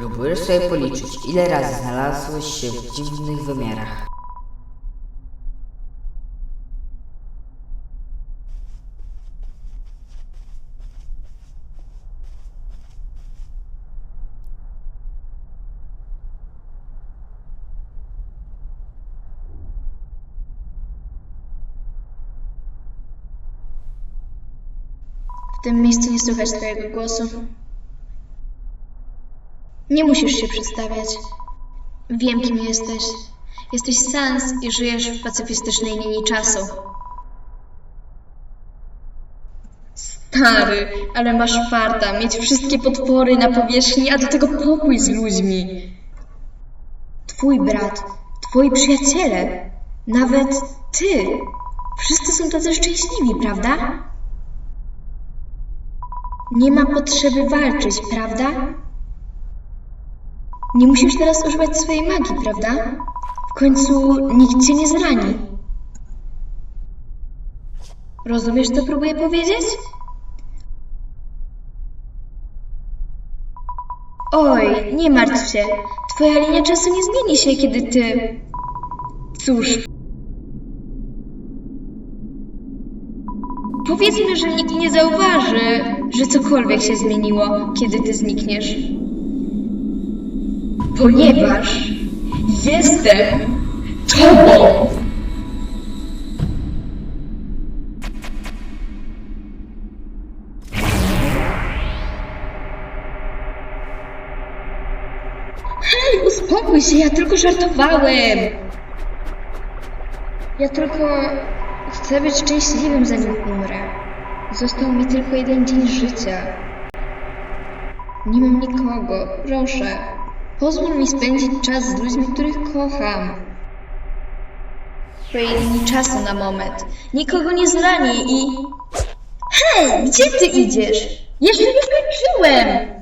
Próbujesz sobie policzyć, ile razy znalazłeś się w dziwnych wymiarach. W tym miejscu nie słychać Twojego głosu. Nie musisz się przedstawiać. Wiem, kim jesteś. Jesteś Sans i żyjesz w pacyfistycznej linii czasu. Stary, ale masz farta mieć wszystkie potwory na powierzchni, a do tego pokój z ludźmi. Twój brat, twoi przyjaciele, nawet ty. Wszyscy są tacy szczęśliwi, prawda? Nie ma potrzeby walczyć, prawda? Nie musisz teraz używać swojej magii, prawda? W końcu nikt cię nie zrani. Rozumiesz, co próbuję powiedzieć? Oj, nie martw się. Twoja linia czasu nie zmieni się, kiedy ty. Cóż. Powiedzmy, że nikt nie zauważy, że cokolwiek się zmieniło, kiedy ty znikniesz. Ponieważ jestem tobą. Hej, uspokój się, ja tylko żartowałem. Ja tylko chcę być szczęśliwym, zanim umrę. Został mi tylko jeden dzień życia. Nie mam nikogo, proszę. Pozwól mi spędzić czas z ludźmi, których kocham. Chwili czasu na moment. Nikogo nie zrani i... Hej, gdzie ty idziesz? Jeszcze nie skończyłem!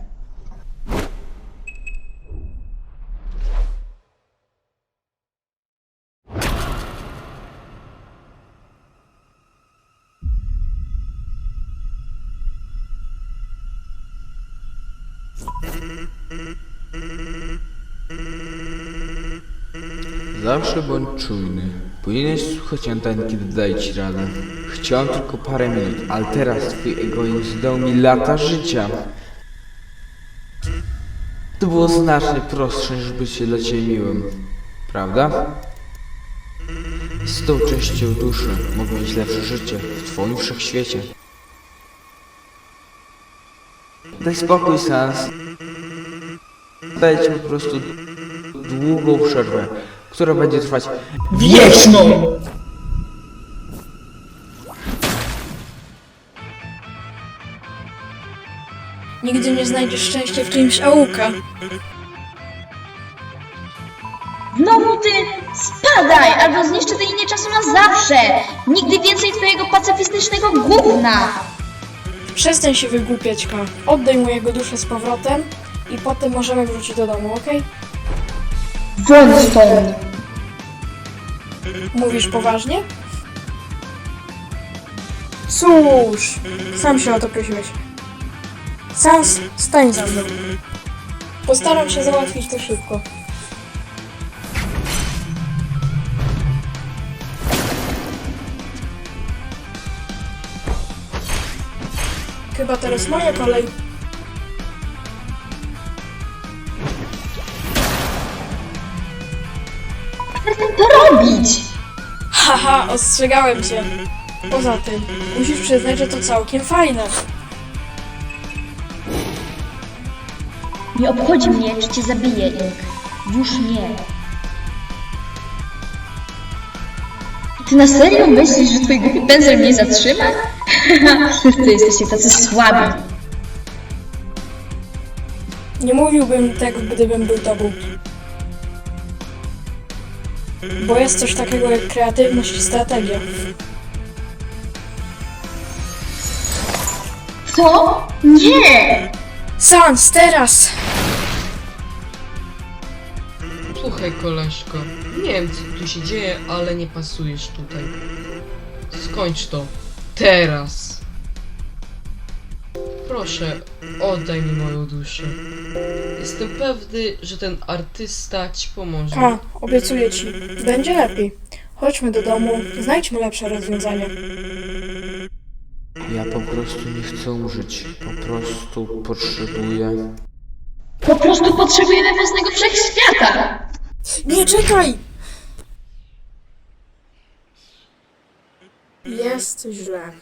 Zawsze bądź czujny. Powinieneś słuchać anten, kiedy daje ci radę. Chciałem tylko parę minut, ale teraz twój egoizm dał mi lata życia. To było znacznie prostsze niż bycie dla ciebie miłym. Prawda? Z tą częścią duszy mogę mieć lepsze życie w twoim wszechświecie. Daj spokój, Sans. Daj ci po prostu długą przerwę, która będzie trwać Wieczną! Nigdy nie znajdziesz szczęścia w czyimś auka. Znowu ty spadaj, albo zniszczę tę linię czasu na zawsze! Nigdy więcej twojego pacyfistycznego gówna! Przestań się wygłupiać, K. Oddaj mu jego duszę z powrotem i potem możemy wrócić do domu, okej? Stąd! Mówisz poważnie? Cóż, sam się o to prosiłeś. Sam stań za mną. Postaram się załatwić to szybko. Chyba teraz moja kolej. To robić! Haha, ostrzegałem cię. Poza tym, musisz przyznać, że to całkiem fajne. Nie obchodzi mnie, czy cię zabiję, Ink. Już nie. Ty na serio myślisz, że twój głupi pędzel mnie zatrzyma? Wszyscy jesteście tacy słabi. Nie mówiłbym tego, gdybym był tobą. Bo jest coś takiego jak kreatywność i strategia. Co? Nie! Sans, teraz! Słuchaj, koleżko. Nie wiem, co tu się dzieje, ale nie pasujesz tutaj. Skończ to. Teraz. Proszę, oddaj mi moją duszę. Jestem pewny, że ten artysta ci pomoże. Ka, obiecuję ci. Będzie lepiej. Chodźmy do domu, znajdźmy lepsze rozwiązanie. Ja po prostu nie chcę umrzeć. Po prostu potrzebuję... Po prostu potrzebujemy własnego wszechświata! Nie, czekaj! Jest źle.